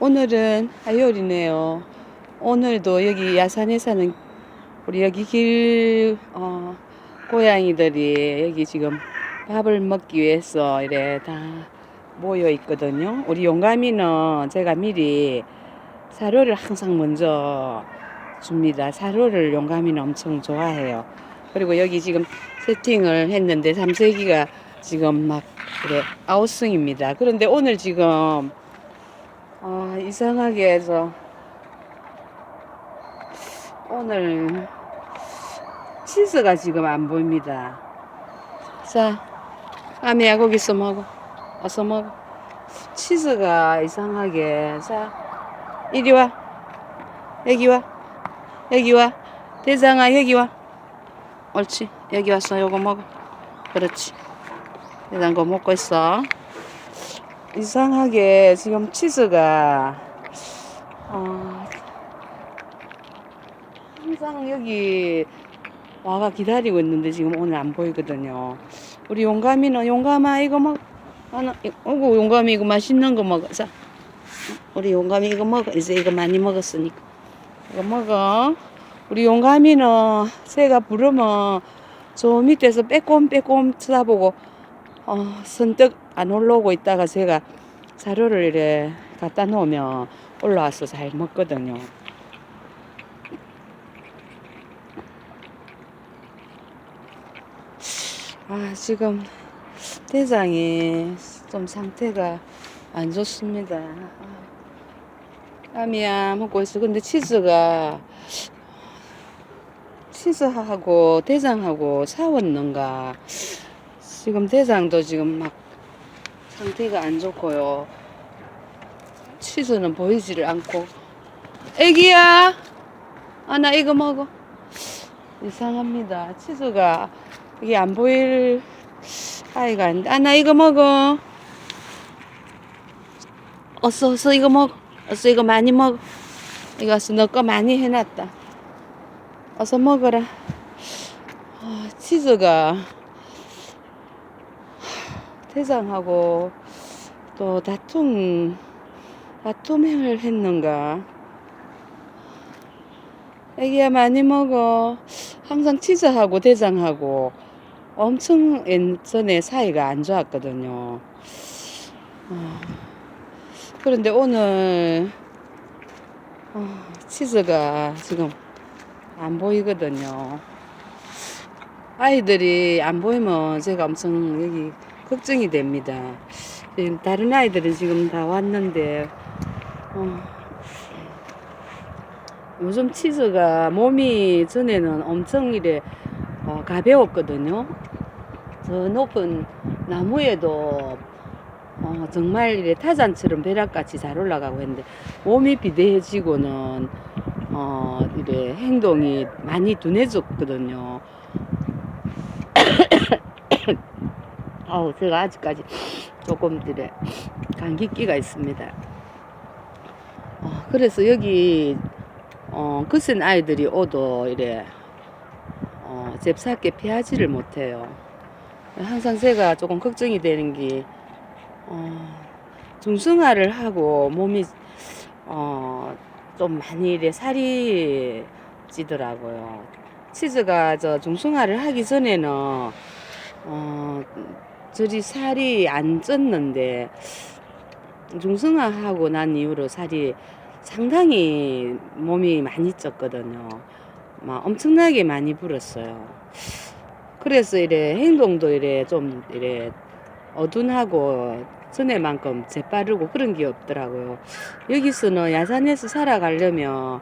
오늘은 화요일이네요. 오늘도 여기 야산에 사는 우리 여기 길, 어, 고양이들이 여기 지금 밥을 먹기 위해서 이래 다 모여 있거든요. 우리 용감이는 제가 미리 사료를 항상 먼저 줍니다. 사료를 용감이는 엄청 좋아해요. 그리고 여기 지금 세팅을 했는데 삼세기가 지금 막 그래 아웃승입니다. 그런데 오늘 지금 아 이상하게 해서. 오늘 치즈가 지금 안 보입니다. 자, 아미야 거기서 먹어. 어서 먹어. 치즈가 이상하게. 자 이리 와. 여기 와. 여기 와. 대장아 여기 와. 옳지. 여기 와서 요거 먹어. 그렇지. 대장 거 먹고 있어 이상하게 지금 치즈가. 어, 항상 여기 와가 기다리고 있는데 지금 오늘 안 보이거든요. 우리 용감이는 용감아 이거 먹 하나 어구 용감이 이거 맛있는 거 먹어. 자 우리 용감이 이거 먹어. 이제 이거 많이 먹었으니까. 이거 먹어. 우리 용감이는 새가 부르면 저 밑에서 빼꼼빼꼼 쳐다보고 어, 선뜻 안 올라오고 있다가 제가 사료를 이래 갖다 놓으면 올라와서 잘 먹거든요. 아, 지금 대장이 좀 상태가 안 좋습니다. 아미야 먹고 있어. 근데 치즈가 치즈하고 대장하고 사왔는가 지금 대장도 지금 막 상태가 안 좋고요. 치즈는 보이지를 않고. 애기야! 아 나 이거 먹어. 이상합니다. 치즈가 이게 안 보일 아이가 아닌데. 아 나 이거 먹어. 어서 어서 이거 먹어. 어서 이거 많이 먹어. 이거 어서 너거 많이 해놨다. 어서 먹어라. 아, 치즈가 대장하고 또 다툼 다툼을 했는가? 애기야 많이 먹어. 항상 치즈하고 대장하고 엄청 예전에 사이가 안 좋았거든요. 아, 그런데 오늘 아, 치즈가 지금 안 보이거든요. 아이들이 안 보이면 제가 엄청 여기 걱정이 됩니다. 지금 다른 아이들은 지금 다 왔는데, 어, 요즘 치즈가 몸이 전에는 엄청 이래 어, 가벼웠거든요. 저 높은 나무에도 어, 정말 이래 타잔처럼 벼락같이 잘 올라가고 했는데 몸이 비대해지고는 어, 이래 행동이 많이 둔해졌거든요. 아우 제가 아직까지 조금 이래 감기기가 있습니다. 어, 그래서 여기 어, 그센 아이들이 오도 이래 어, 잽싸게 피하지를 못해요. 항상 제가 조금 걱정이 되는 게 어, 중성화를 하고 몸이 어, 좀 많이 이래 살이 찌더라고요. 치즈가 저 중성화를 하기 전에는 어, 저리 살이 안 쪘는데 중성화하고 난 이후로 살이 상당히 몸이 많이 쪘거든요. 막 엄청나게 많이 불었어요. 그래서 이래 행동도 이래 좀 이래 어둔하고 전에만큼 재빠르고 그런 게 없더라고요. 여기서는 야산에서 살아가려면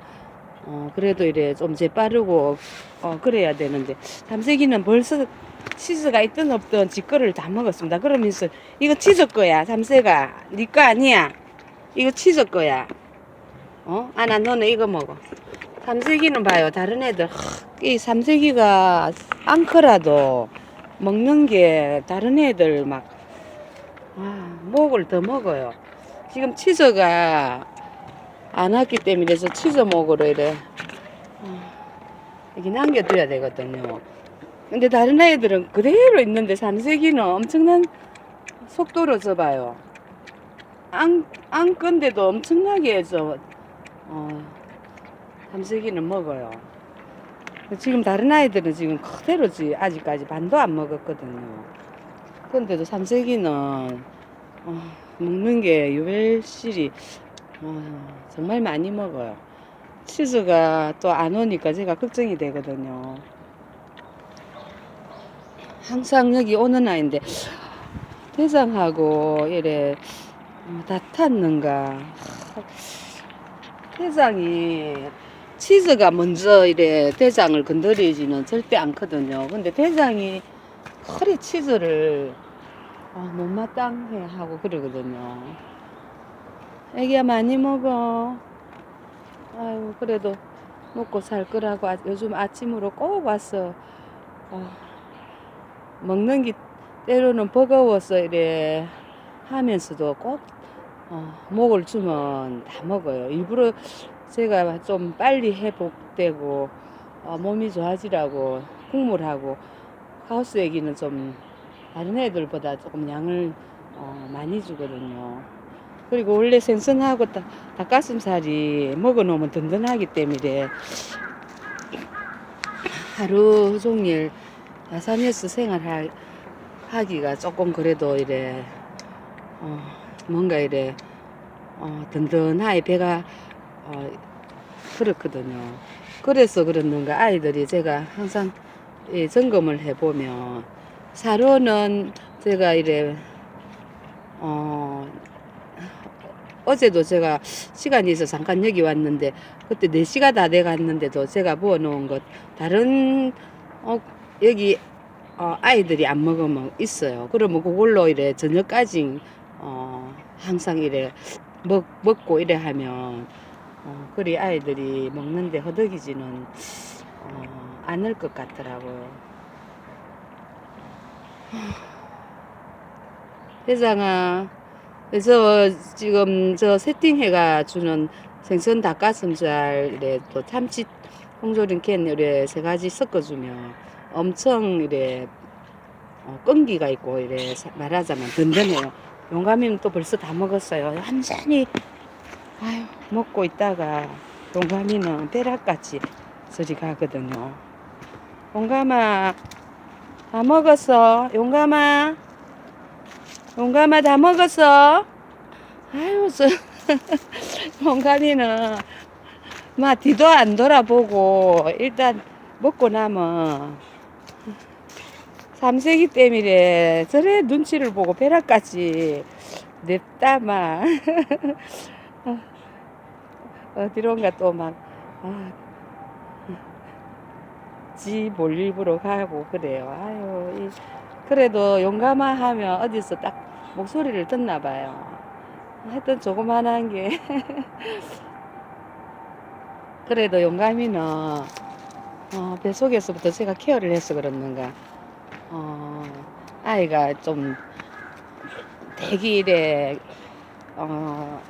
어 그래도 이래 좀 재빠르고 어 그래야 되는데 삼색이는 벌써 치즈가 있든 없든 지 거를 다 먹었습니다. 그러면서 이거 치즈 거야 삼세가 네 거 아니야. 이거 치즈 거야. 어? 아나 너는 이거 먹어. 삼세기는 봐요. 다른 애들 하, 이 삼세기가 앙커라도 먹는 게 다른 애들 막 아, 목을 더 먹어요. 지금 치즈가 안 왔기 때문에 그래서 치즈 목으로 이래 아, 이렇게 남겨둬야 되거든요. 근데 다른 애들은 그대로 있는데 삼세기는 엄청난 속도로 접어요. 안, 안 건데도 엄청나게 저, 어, 삼색이는 먹어요. 지금 다른 아이들은 지금 그대로지 아직까지 반도 안 먹었거든요. 그런데도 삼색이는 어, 먹는 게 유별실이 어, 정말 많이 먹어요. 치즈가 또 안 오니까 제가 걱정이 되거든요. 항상 여기 오는 아이인데 대장하고 이래 어, 다 탔는가 대장이 치즈가 먼저 이래 대장을 건드리지는 절대 않거든요. 근데 대장이 허리 치즈를 아, 못마땅해 하고 그러거든요. 애기야 많이 먹어. 아유 그래도 먹고 살 거라고 아- 요즘 아침으로 꼭 왔어. 아, 먹는 게 때로는 버거워서 이래 하면서도 꼭 어, 목을 주면 다 먹어요. 일부러 제가 좀 빨리 회복되고 어, 몸이 좋아지라고 국물하고 하우스 애기는 좀 다른 애들보다 조금 양을 어, 많이 주거든요. 그리고 원래 생선하고 다, 닭가슴살이 먹어놓으면 든든하기 때문에 하루 종일 야산에서 생활할 하기가 조금 그래도 이래 어, 뭔가 이래 어, 든든하게 배가 어, 그렇거든요. 그래서 그렇는가 아이들이 제가 항상 이 점검을 해보면 사료는 제가 이래 어, 어제도 제가 시간이 있어 잠깐 여기 왔는데 그때 4시가 다 돼 갔는데도 제가 부어 놓은 것 다른 어, 여기 어, 아이들이 안 먹으면 있어요. 그러면 그걸로 이래 저녁까지 어, 항상 이래 먹, 먹고 이래 하면 어, 그리 아이들이 먹는데 허덕이지는 어, 않을 것 같더라고요. 회장아, 그래서 지금 저 세팅해가 주는 생선 닭가슴살 이래 또 참치 홍조림 캔 이래 세 가지 섞어주면 엄청 이래 어, 끈기가 있고 이래 사- 말하자면 든든해요. 용감이는 또 벌써 다 먹었어요. 완전히 아유 먹고 있다가 용감이는 벼락같이 저리 가거든요. 용감아 다 먹었어. 용감아 용감아 다 먹었어. 아유 저 용감이는 막 뒤도 안 돌아보고 일단 먹고 나면 삼색이 때문에 저래 눈치를 보고 벼락같이 냅다마 어디론가 또막 아, 지 몰입으로 가고 그래요. 아유, 이, 그래도 용감하 하면 어디서 딱 목소리를 듣나 봐요. 하여튼 조그만한 게 그래도 용감이는 어, 뱃속에서부터 제가 케어를 해서 그렇는가 어, 아이가 좀 이래 어,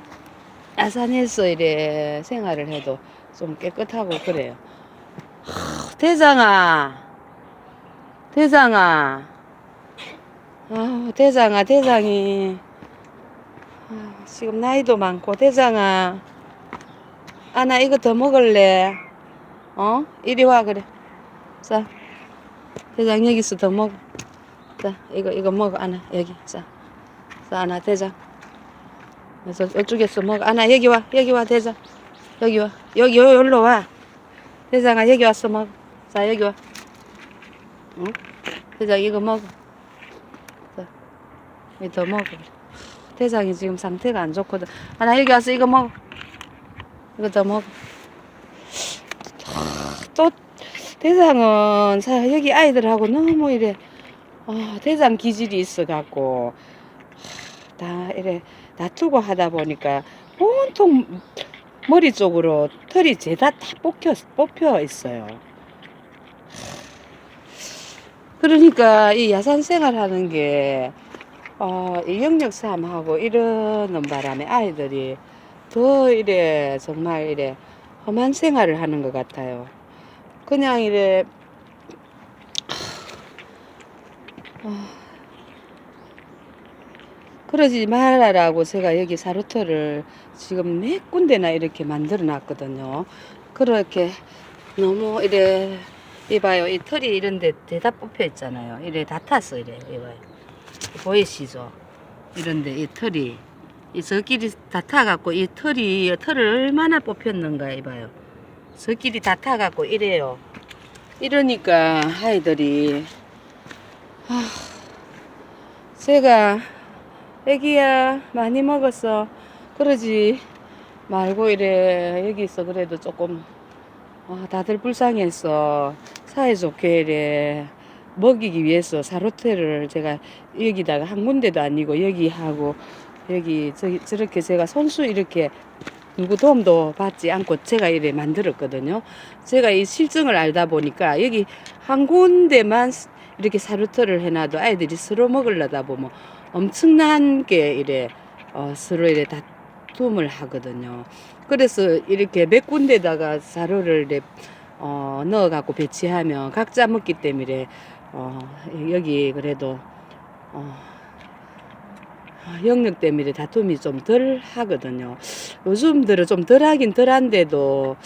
야산에서 이래 생활을 해도 좀 깨끗하고 그래요. 하, 대장아, 대장아, 아 대장아, 대장이 아, 지금 나이도 많고 대장아, 아 나 이거 더 먹을래. 어? 이리 와 그래. 자, 대장 여기서 더 먹어. 자, 이거 이거 먹어 아나 여기. 자, 자 아나 대장. 그래서 이쪽에서 먹어. 아나 여기 와 여기 와 대장. 여기 와 여기 요 여기로 와. 대장아 여기 왔어 먹어. 자 여기 와. 응? 대장 이거 먹어. 자, 이거 더 먹어. 대장이 지금 상태가 안 좋거든. 아나 여기 와서 이거 먹어. 이거 더 먹어. 또 대장은 사 여기 아이들하고 너무 이래 어, 대장 기질이 있어 갖고 다 이래 다투고 하다 보니까 온통 머리 쪽으로 털이 죄다 다 뽑혀 뽑혀 있어요. 그러니까 이 야산 생활하는 게 어, 이 영역 싸움하고 이러는 바람에 아이들이 더 이래 정말 이래 험한 생활을 하는 것 같아요. 그냥 이래 아, 그러지 말라라고 제가 여기 사루터를 지금 네 군데나 이렇게 만들어 놨거든요. 그렇게 너무 이래 이봐요 이 털이 이런데 대다 뽑혀 있잖아요. 이래 다 탔어 이래 이봐요 보이시죠? 이런데 이 털이 이 저끼리 다 타갖고 이 털이 이 털을 얼마나 뽑혔는가 이봐요. 저끼리 다 타갖고 이래요. 이러니까 아이들이 아, 제가 애기야 많이 먹었어. 그러지 말고 이래. 여기서 그래도 조금. 아, 다들 불쌍해서 사이좋게 이래 먹이기 위해서 사료태를 제가 여기다가 한 군데도 아니고 여기 하고 여기 저기 저렇게 제가 손수 이렇게 누구 도움도 받지 않고 제가 이래 만들었거든요. 제가 이 실증을 알다 보니까 여기 한 군데만 이렇게 사료터를 해놔도 아이들이 서로 먹으려다 보면 엄청난 게 이래 어, 서로 이래 다툼을 하거든요. 그래서 이렇게 몇 군데다가 사료를 이래 어, 넣어갖고 배치하면 각자 먹기 때문에 어, 여기 그래도 어, 영역 때문에 다툼이 좀 덜 하거든요. 요즘 들어 좀덜 하긴 덜 한데도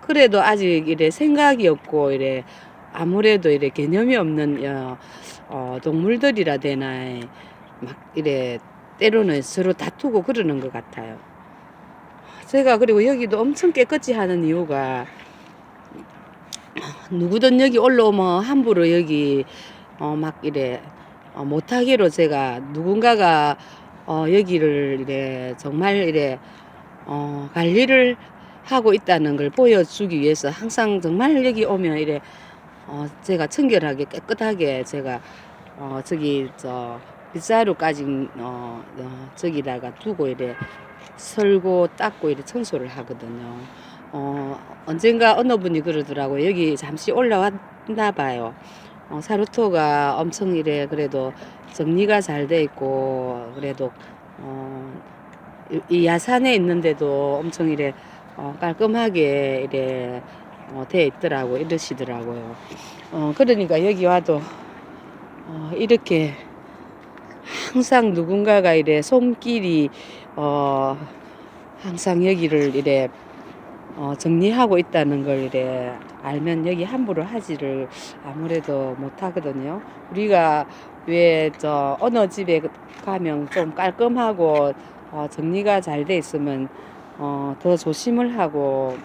그래도 아직 이래 생각이 없고 이래 아무래도 이래 개념이 없는 어, 어, 동물들이라 되나 막 이래 때로는 서로 다투고 그러는 것 같아요. 제가 그리고 여기도 엄청 깨끗이 하는 이유가 누구든 여기 올라오면 함부로 여기 어, 막 이래 어, 못하기로 제가 누군가가 어, 여기를 이래 정말 이래 어, 관리를 하고 있다는 걸 보여주기 위해서 항상 정말 여기 오면 이래 어, 제가 청결하게 깨끗하게 제가 어, 저기 저 빗자루까지 어, 어, 저기다가 두고 이래 설고 닦고 이래 청소를 하거든요. 어, 언젠가 어느 분이 그러더라고요. 여기 잠시 올라왔나 봐요. 어, 사루토가 엄청 이래 그래도 정리가 잘 돼 있고 그래도 어, 이- 이 야산에 있는데도 엄청 이래 어, 깔끔하게 이래 어, 돼 있더라고 이러시더라고요. 어, 그러니까 여기 와도 어, 이렇게 항상 누군가가 이래 손길이 어, 항상 여기를 이래 어, 정리하고 있다는 걸 이래 알면 여기 함부로 하지를 아무래도 못 하거든요. 우리가 왜 저 어느 집에 가면 좀 깔끔하고 어, 정리가 잘 돼 있으면 어, 더 조심을 하고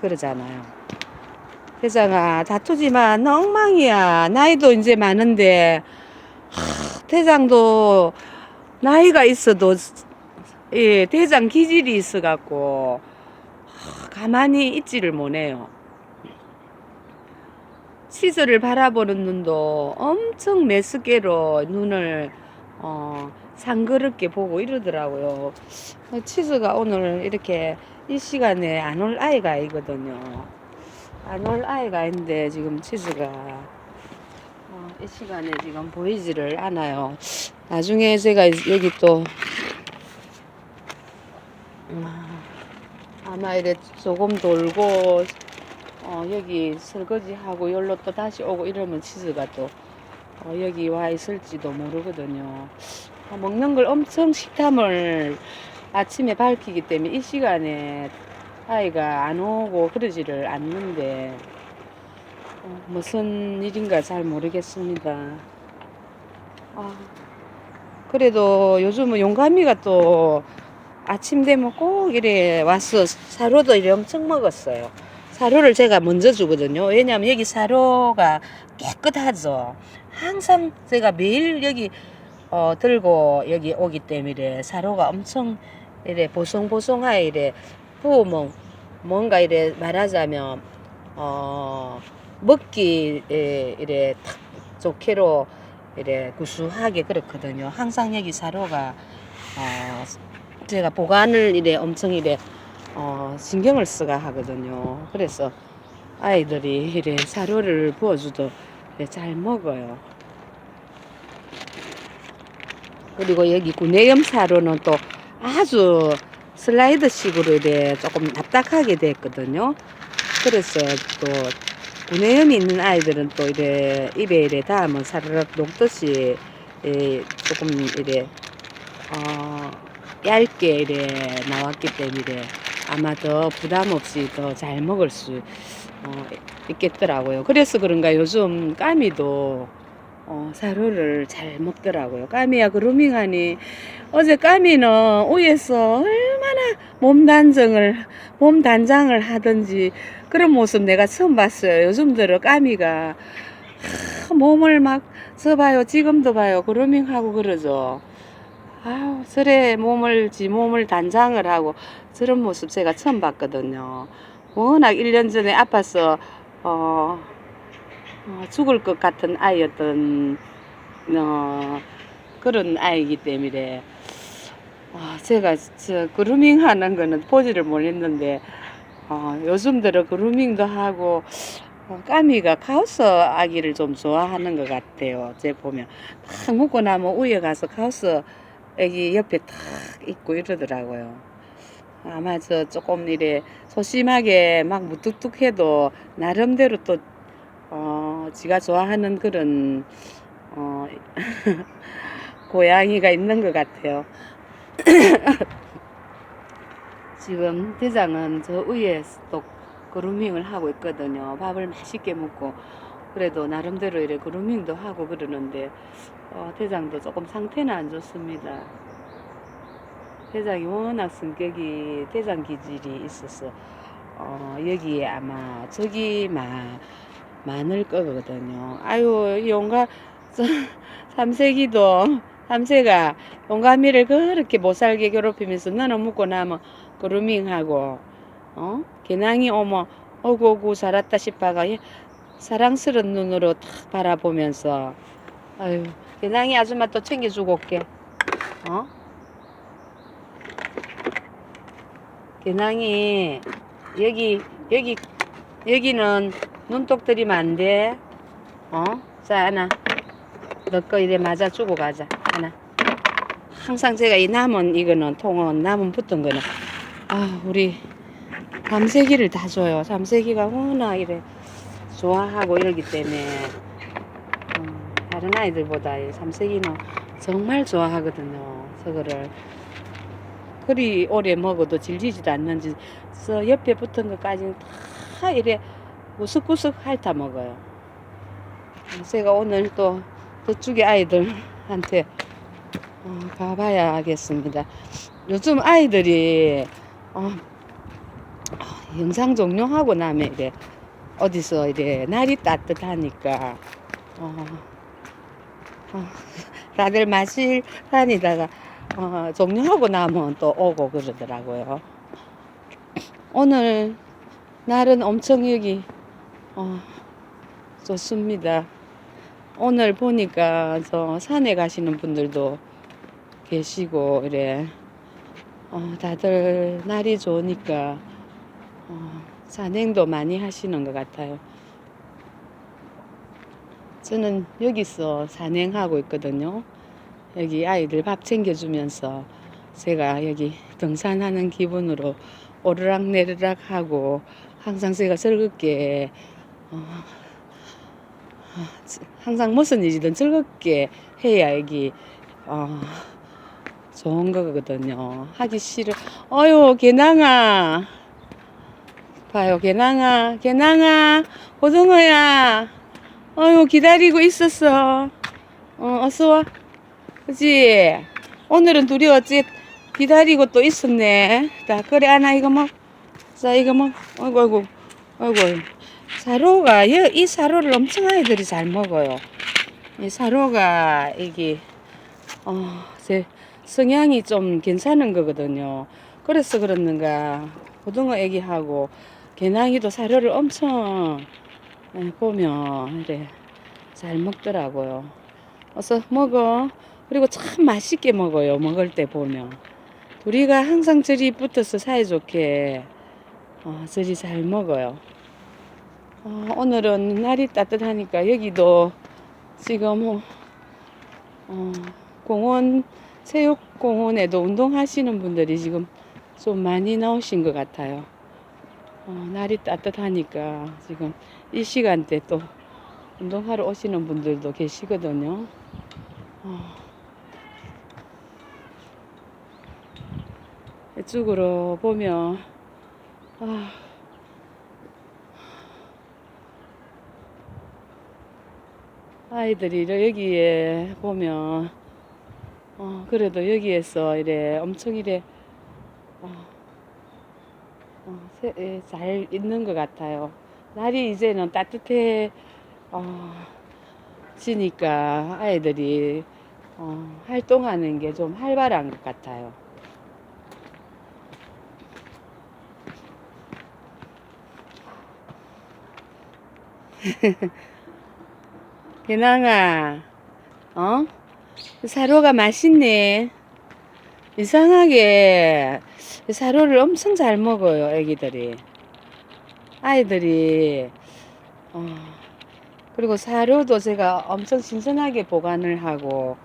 그러잖아요. 대장아 다투지 마. 너 엉망이야. 나이도 이제 많은데 하, 대장도 나이가 있어도 예, 대장 기질이 있어갖고 하, 가만히 있지를 못해요. 시설을 바라보는 눈도 엄청 메스게로 눈을 어, 상그럽게 보고 이러더라고요. 어, 치즈가 오늘 이렇게 이 시간에 안 올 아이가 아니거든요. 안 올 아이가 아닌데 지금 치즈가 어, 이 시간에 지금 보이지를 않아요. 나중에 제가 여기 또 음, 아마 이래 조금 돌고 어, 여기 설거지하고 열로 또 다시 오고 이러면 치즈가 또 어, 여기 와 있을지도 모르거든요. 아, 먹는 걸 엄청 식탐을 아침에 밝히기 때문에 이 시간에 아이가 안 오고 그러지를 않는데 어, 무슨 일인가 잘 모르겠습니다. 아, 그래도 요즘은 용감이가 또 아침 되면 꼭 이래 와서 사료도 이래 엄청 먹었어요. 사료를 제가 먼저 주거든요. 왜냐하면 여기 사료가 깨끗하죠. 항상 제가 매일 여기 어, 들고 여기 오기 때문에 사료가 엄청 이래 보송보송하게 이래 부으면 뭔가 이래 말하자면 어, 먹기 에, 이래 탁 좋게로 이래 구수하게 그렇거든요. 항상 여기 사료가 어, 제가 보관을 이래 엄청 이래 어, 신경을 쓰가 하거든요. 그래서 아이들이 이래 사료를 부어줘도 이래 잘 먹어요. 그리고 여기 구내염 사료는 또 아주 슬라이드식으로 이래 조금 납작하게 됐거든요. 그래서 또 구내염이 있는 아이들은 또 이래 입에 이래 닿으면 사르륵 녹듯이 예, 조금 이래 어, 얇게 이래 나왔기 때문에 아마 더 부담 없이 더 잘 먹을 수 어, 있겠더라고요. 그래서 그런가 요즘 까미도 어, 사료를 잘 먹더라고요. 까미야 그루밍하니 어제 까미는 위에서 얼마나 몸 단정을 몸 단장을 하든지 그런 모습 내가 처음 봤어요. 요즘 들어 까미가 하, 몸을 막 써봐요. 지금도 봐요. 그루밍하고 그러죠. 아유, 저래 몸을, 지 몸을 단장을 하고 저런 모습 제가 처음 봤거든요. 워낙 1년 전에 아파서, 어, 어, 죽을 것 같은 아이였던, 어, 그런 아이이기 때문에, 아, 제가 저 그루밍 하는 거는 보지를 못했는데, 어, 요즘 들어 그루밍도 하고, 어, 까미가 카우스 아기를 좀 좋아하는 것 같아요. 제 보면. 딱 먹고 나면 위에 가서 카우스 애기 옆에 탁 있고 이러더라고요. 아마 저 조금 이래 소심하게 막 무뚝뚝해도 나름대로 또, 어, 지가 좋아하는 그런, 어, 고양이가 있는 것 같아요. 지금 대장은 저 위에 또 그루밍을 하고 있거든요. 밥을 맛있게 먹고 그래도 나름대로 이래 그루밍도 하고 그러는데 어, 대장도 조금 상태는 안 좋습니다. 대장이 워낙 성격이 대장 기질이 있어서 어, 여기에 아마 마, 많을 거거든요. 아유 용가 저, 삼세기도 삼세가 용감이를 그렇게 못살게 괴롭히면서 너는 묵고 나면 그루밍하고 어? 개낭이 오면 어구어구 살았다 싶어가 예, 사랑스러운 눈으로 탁 바라보면서 아유 개낭이 아줌마 또 챙겨주고 올게. 어 개낭이 여기 여기 여기는 눈독 들이면 안 돼 어? 자 하나. 너거 이래 맞아 주고 가자. 하나. 항상 제가 이 남은 이거는 통은 남은 붙은 거는. 아 우리 삼세기를 다 줘요. 삼세기가 워낙 이래 좋아하고 이러기 때문에. 음, 다른 아이들보다 이 삼세기는 정말 좋아하거든요. 저거를 그리 오래 먹어도 질리지도 않는지 저 옆에 붙은 것까지는 다 이래 우스구석 핥아 먹어요 제가 오늘 또 저쪽에 아이들한테 어, 가봐야겠습니다. 요즘 아이들이 어, 어, 영상 종료하고 나면 이래 어디서 이래 날이 따뜻하니까 어, 어, 다들 마실 다니다가 어, 종료하고 나면 또 오고 그러더라고요. 오늘 날은 엄청 여기 어, 좋습니다. 오늘 보니까 저 산에 가시는 분들도 계시고 이래 어, 다들 날이 좋으니까 어, 산행도 많이 하시는 것 같아요. 저는 여기서 산행하고 있거든요. 여기 아이들 밥 챙겨주면서 제가 여기 등산하는 기분으로 오르락 내리락 하고 항상 제가 즐겁게 어, 항상 무슨 일이든 즐겁게 해야 여기 어, 좋은 거거든요. 하기 싫어. 어유 개낭아. 봐요 개낭아 개낭아 고등어야. 어유 기다리고 있었어. 어 어서 와. 그지? 오늘은 둘이 어찌 기다리고 또 있었네. 자 그래 하나 이거 먹. 자 이거 먹. 아이고 아이고 아이고. 사료가 여- 이 사료를 엄청 아이들이 잘 먹어요. 이 사료가 이게 어, 제 성향이 좀 괜찮은 거거든요. 그래서 그렇는가 고등어 애기하고 개낭이도 사료를 엄청 예, 보면 이래 잘 먹더라고요. 어서 먹어. 그리고 참 맛있게 먹어요. 먹을 때 보면 둘이가 항상 저리 붙어서 사이좋게 어, 저리 잘 먹어요. 어, 오늘은 날이 따뜻하니까 여기도 지금 어, 어, 공원 체육공원에도 운동하시는 분들이 지금 좀 많이 나오신 것 같아요. 어, 날이 따뜻하니까 지금 이 시간대 또 운동하러 오시는 분들도 계시거든요. 어, 이쪽으로 보면 아, 아이들이 여기에 보면 어, 그래도 여기에서 이래 엄청 이래 어, 어, 세- 예, 잘 있는 것 같아요. 날이 이제는 따뜻해 어, 지니까 아이들이 어, 활동하는 게 좀 활발한 것 같아요. 개낭아, 어? 사료가 맛있네. 이상하게 사료를 엄청 잘 먹어요, 애기들이. 아이들이, 어, 그리고 사료도 제가 엄청 신선하게 보관을 하고,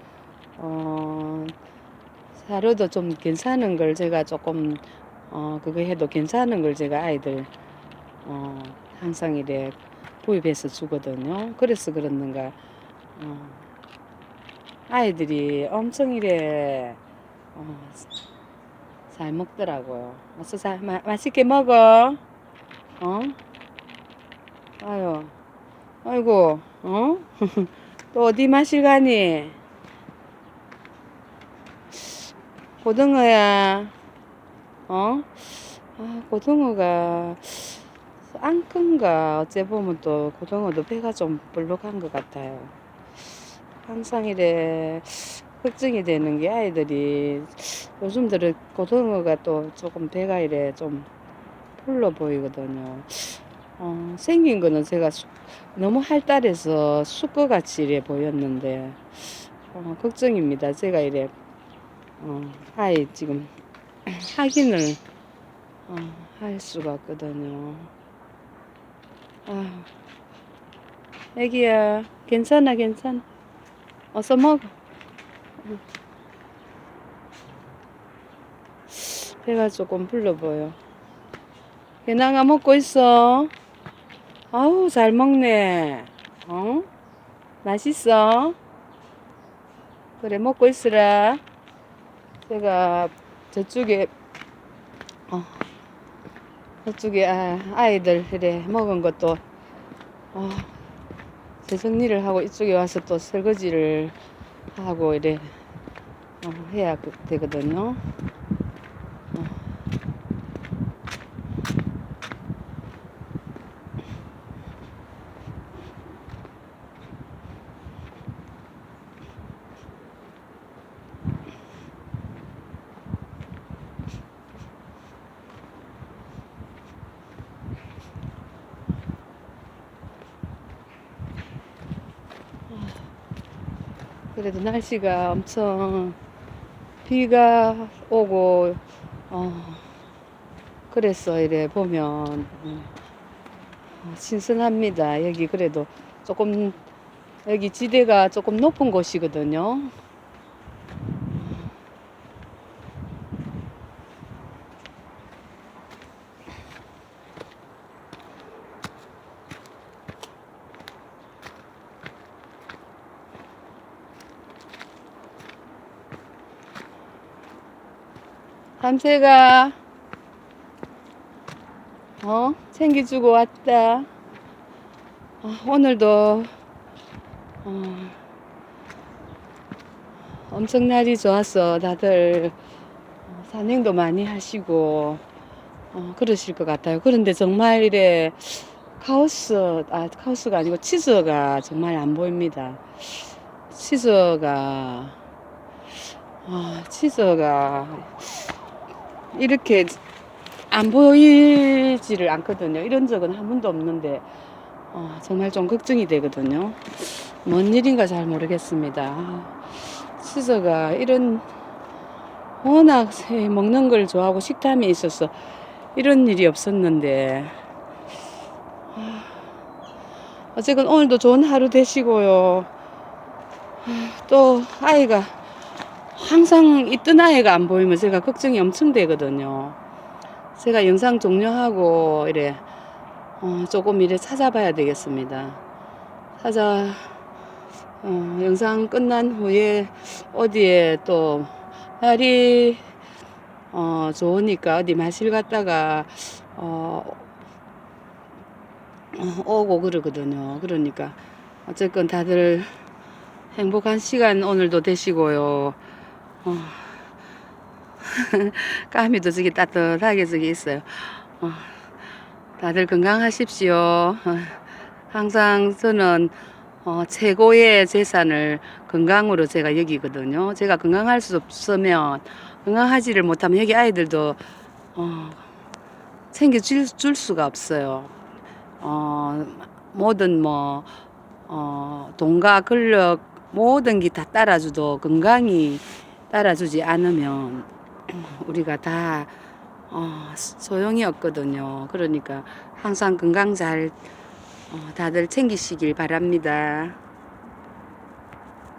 어, 사료도 좀 괜찮은 걸 제가 조금, 어, 그거 해도 괜찮은 걸 제가 아이들, 어, 항상 이래 구입해서 주거든요. 그래서 그렇는가, 어, 아이들이 엄청 이래, 어, 잘 먹더라고요. 어서 자, 마, 맛있게 먹어. 어? 아유, 아이고, 어? 또 어디 마실 가니? 고등어야, 어? 아, 고등어가 안 큰가? 어째 보면 또 고등어도 배가 좀 불룩한 것 같아요. 항상 이래 걱정이 되는 게 아이들이 요즘 들어 고등어가 또 조금 배가 이래 좀 불러 보이거든요. 어, 생긴 거는 제가 수- 너무 활달해서 수거 같이 이래 보였는데 어, 걱정입니다. 제가 이래 어, 아이 지금 확인을 어, 할 수가 없거든요. 아, 애기야, 괜찮아, 괜찮아. 어서 먹어. 응. 배가 조금 불러 보여. 개낭아 먹고 있어. 아우, 잘 먹네. 어? 맛있어? 그래, 먹고 있으라. 제가 저쪽에, 어, 저쪽에 아, 아이들 이래 먹은 것도, 어, 재정리를 하고 이쪽에 와서 또 설거지를 하고 이래 어, 해야 그- 되거든요. 날씨가 엄청 비가 오고 어 그래서 이래 보면 음, 어, 신선합니다. 여기 그래도 조금 여기 지대가 조금 높은 곳이거든요. 밤새가 어 챙겨주고 왔다. 아, 오늘도 어, 엄청 날이 좋았어. 다들 어, 산행도 많이 하시고 어, 그러실 것 같아요. 그런데 정말 이래 카오스 아 카오스가 아니고 치즈가 정말 안 보입니다. 치즈가 아, 치즈가 이렇게 안 보이지를 않거든요. 이런 적은 한 번도 없는데 어, 정말 좀 걱정이 되거든요. 뭔 일인가 잘 모르겠습니다. 아, 치즈가 이런 워낙 먹는 걸 좋아하고 식탐이 있어서 이런 일이 없었는데 아, 어쨌건 오늘도 좋은 하루 되시고요. 아, 또 아이가 항상 있던 아이가 안 보이면 제가 걱정이 엄청 되거든요. 제가 영상 종료하고 이래 어, 조금 이래 찾아봐야 되겠습니다. 찾아 어, 영상 끝난 후에 어디에 또 날이 어, 좋으니까 어디 마실 갔다가 어, 어, 오고 그러거든요. 그러니까 어쨌건 다들 행복한 시간 오늘도 되시고요. 어, 까미도 저기 따뜻하게 저기 있어요. 어, 다들 건강하십시오. 어, 항상 저는 어, 최고의 재산을 건강으로 제가 여기거든요. 제가 건강할 수 없으면 건강하지를 못하면 여기 아이들도 어, 챙겨줄 줄 수가 없어요. 어, 모든 뭐 어, 돈과 근력 모든 게 다 따라줘도 건강이 따라주지 않으면 우리가 다 어, 소용이 없거든요. 그러니까 항상 건강 잘 어, 다들 챙기시길 바랍니다.